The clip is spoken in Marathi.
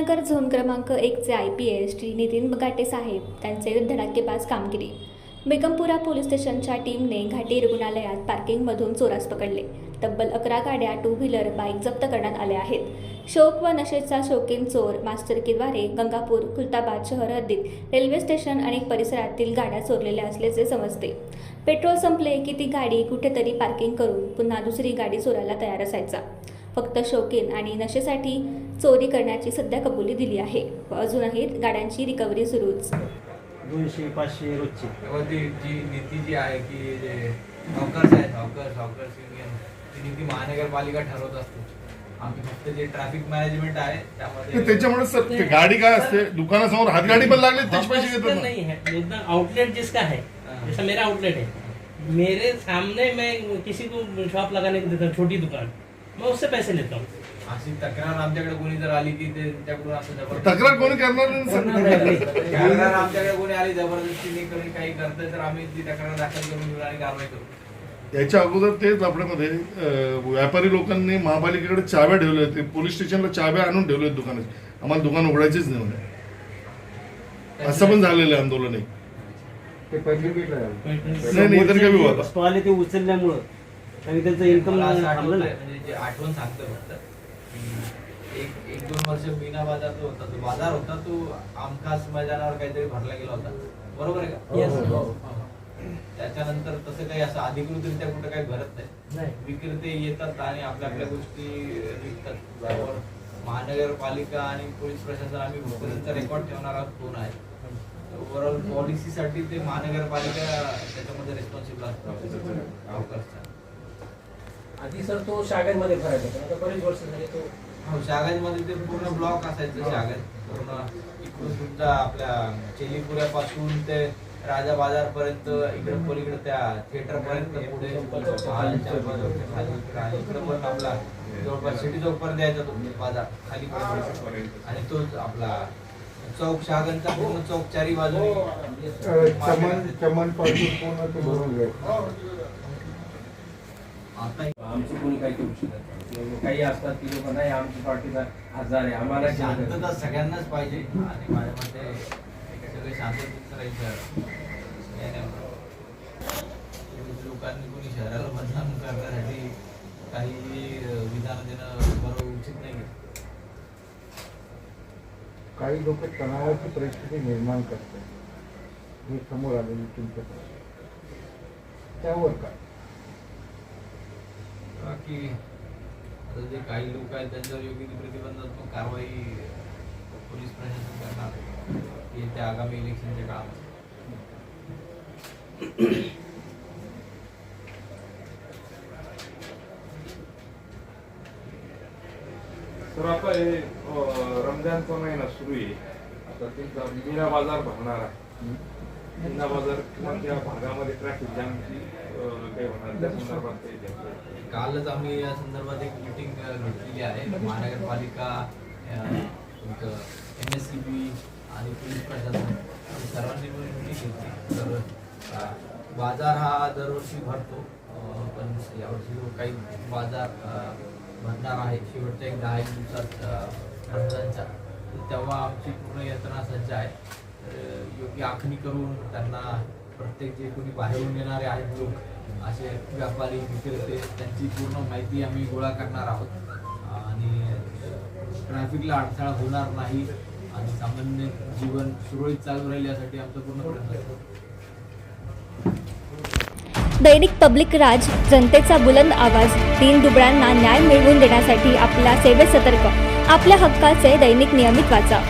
नगर झोन क्रमांक एकचे I P S Shri Nitin Ghate साहेब त्यांचे धडाकेबाज कामगिरी बेगमपुरा पोलीस स्टेशनच्या टीमने घाटी रुग्णालयात पार्किंगमधून चोरास पकडले. तब्बल अकरा गाड्या टू व्हीलर बाईक जप्त करण्यात आल्या आहेत. शोक व नशेचा शौकीन चोर मास्टरकीद्वारे गंगापूर खुलताबाद शहर हद्दीत रेल्वे स्टेशन आणि परिसरातील गाड्या चोरलेल्या असल्याचे समजते. पेट्रोल संपले की ती गाडी कुठेतरी पार्किंग करून पुन्हा दुसरी गाडी चोरायला तयार असायचा. फक्त शौकीन आणि नशेसाठी चोरी करण्याची सध्या कबुली दिली आहे. व अजूनही गाड्यांची रिकव्हरी सुरूच. दोनशे पाचशे रोजचे. तेव्हा ती जी नीती जी आहे की जे सावकार आहे सावकार सावकार युनियन ती नीती महानगरपालिका ठरवत असते. आम्ही फक्त जे ट्रॅफिक मॅनेजमेंट आहे ते त्यामध्ये त्याच्यामुळे सर ते गाडी काय असते? दुकानासमोर हातगाडी पण लागली त्याचे पैसे वापस घेतात तो ना. नहीं है जितना आउटलेट जिसका है हाँ। जैसा मेरा आउटलेट है मेरे सामने मैं किसी को शॉप लगाने को देता हूँ छोटी दुकान. मैं उससे पैसे लेता हूँ। अशी तक्रार आमच्याकडे कोणी जर आली की ते त्याकडून असं जबरदस्ती तक्रार कोणी करणार नाही. सर तक्रार आमच्याकडे कोणी आली जबरदस्तीने कोणी काही करतंय तर आम्ही ती तक्रार दाखल करून घेऊ आणि कारवाई करू. याच्या अगोदर तेच आपल्यामध्ये अं, व्यापारी लोकांनी महापालिकेकडे चाव्या ठेवल्या ते पोलीस स्टेशनला चाव्या आणून ठेवले दुकानात. आम्हाला दुकान उघडायचीच नाही म्हणे. असं पण झालेलं आहे आंदोलन एक. ते पहिली भेटलं. नाही, नाही, इतर काही विवाद. ते उचलल्यामुळं. आणि त्यांचं इन्कम थांबलं आठवतंय, ना म्हणजे जे आठवण सांगतो फक्त. एक एक दोन वर्ष मीना बाजार जो होता तो बाजार होता तो आमखास मैदानावर काहीतरी भरला गेला होता. बरोबर आहे का? Yes. हो, हो. त्याच्यानंतर तसं काही असं अधिकृतरित्या कुठं काही भरत नाही. नाही. विक्रेते येतात आणि आपल्या आपल्या गोष्टी विकतात. त्यावर महानगरपालिका आणि पोलीस प्रशासन आम्ही त्यांचा रेकॉर्ड ठेवणार आहोत कोण आहे? ओव्हरऑल पॉलिसीसाठी ते महानगरपालिका त्याच्यामध्ये रिस्पॉन्सिबल असतात. गावकरचा आधी सर तो शाळेमध्ये भरायचा आता बरेच वर्ष झाले तो हो शागांमध्ये ते पूर्ण ब्लॉक असायचं शागन पूर्ण इकडून तुमचा आपल्या चेलीपुऱ्यापासून ते राजा बाजार पर्यंत इकडे पलीकडे त्या थिएटर पर्यंत पुढे इकडे पण आपला जवळपास सिटी चौक पर्यंत यायचा तो बाजार खाली आणि तोच आपला चौक शागनचा पूर्ण चौक चारी बाजू चमन चमनपासून पूर्ण ते भरून घ्यायचं आता आमचं कोणी काही करू शकत नाही. काही असतात की लोक नाही आमची पार्टीचा हजार आहे आम्हाला शांतता सगळ्यांनाच पाहिजे आणि माझ्या मते सगळे शांततेत नाही होणार. लोकांनी कोणी शहराला बदनाम करण्यासाठी काही विधान देणं बरोबर उचित नाही काही लोक तणावाची परिस्थिती निर्माण करतात. हे समोर आलेली तुमच्याकडे त्यावर काय? बाकी आता जे काही लोक आहेत त्यांच्यावर योग्य ती प्रतिबंधात्मक कारवाई पोलीस प्रशासन करणार येत्या आगामी इलेक्शनच्या काळात तर आता हे रमजानचा महिना सुरू आहे. आता त्यांचा मीना बाजार भरणार आहे. मीना बाजार किंवा त्या भागामध्ये ट्रॅफिक जामची कालच आम्ही या संदर्भात एक मीटिंग घेतलेली आहे. महानगरपालिका एन एस सी बी आणि पोलीस प्रशासन सर्वांनी मिळून मीटिंग घेतली. तर बाजार हा दरवर्षी भरतो. पण यावर्षी जो काही बाजार भरणार आहे शेवटच्या एक दहा एक दिवसात अ, तेव्हा आमची पूर्ण यंत्रणा सज्ज आहे. योग्य आखणी करून त्यांना प्रत्येक जे कोणी बाहेरून येणारे आहेत लोक असे व्यापारी विक्रेते त्यांची पूर्ण माहिती आम्ही गोळा करणार आहोत. आणि ट्रॅफिकला अडथळा होणार नाही आणि सामान्य जीवन सुरळीत चालू राहील यासाठी आमचा पूर्ण प्रयत्न दैनिक पब्लिक राज जनतेचा बुलंद आवाज तीन दुबळ्यांना न्याय मिळवून देण्यासाठी आपल्या सेवेत सतर्क आपल्या हक्काचे दैनिक नियमित वाचा.